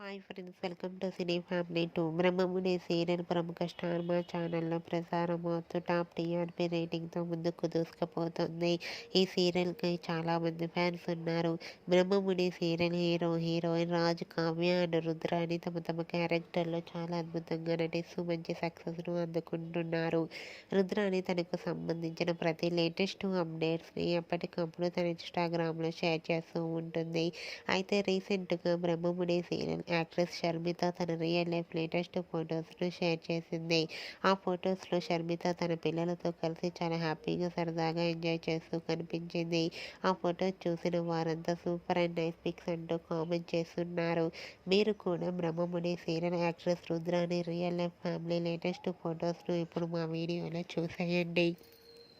Hi friends welcome to cine family two. Brahmamudi serial ప్రముఖ star Maa ఛానల్లో ప్రసారం అవుతూ టాప్ టీఆర్పీ రేటింగ్తో ముందుకు దూసుకుపోతుంది. ఈ సీరియల్కి చాలామంది ఫ్యాన్స్ ఉన్నారు. Brahmamudi serial hero heroine Raju Kavya and Rudrani తమ తమ క్యారెక్టర్లో చాలా అద్భుతంగా నటిస్తూ మంచి సక్సెస్ను అందుకుంటున్నారు. రుద్రాని తనకు సంబంధించిన ప్రతి లేటెస్ట్ అప్డేట్స్ని ఎప్పటికప్పుడు తన ఇన్స్టాగ్రామ్లో షేర్ చేస్తూ ఉంటుంది. అయితే రీసెంట్గా బ్రహ్మముడి సీరియల్ యాక్ట్రెస్ షర్మిత తన రియల్ లైఫ్ లేటెస్ట్ ఫొటోస్ను షేర్ చేసింది. ఆ ఫొటోస్లో షర్మిత తన పిల్లలతో కలిసి చాలా హ్యాపీగా సరదాగా ఎంజాయ్ చేస్తూ కనిపించింది. ఆ ఫొటోస్ చూసిన వారంతా సూపర్ అండ్ నైస్ పిక్స్ అంటూ కామెంట్ చేస్తున్నారు. మీరు కూడా Brahmamudi serial actress Rudrani real life family latest ఫొటోస్ను ఇప్పుడు మా వీడియోలో చూసేయండి.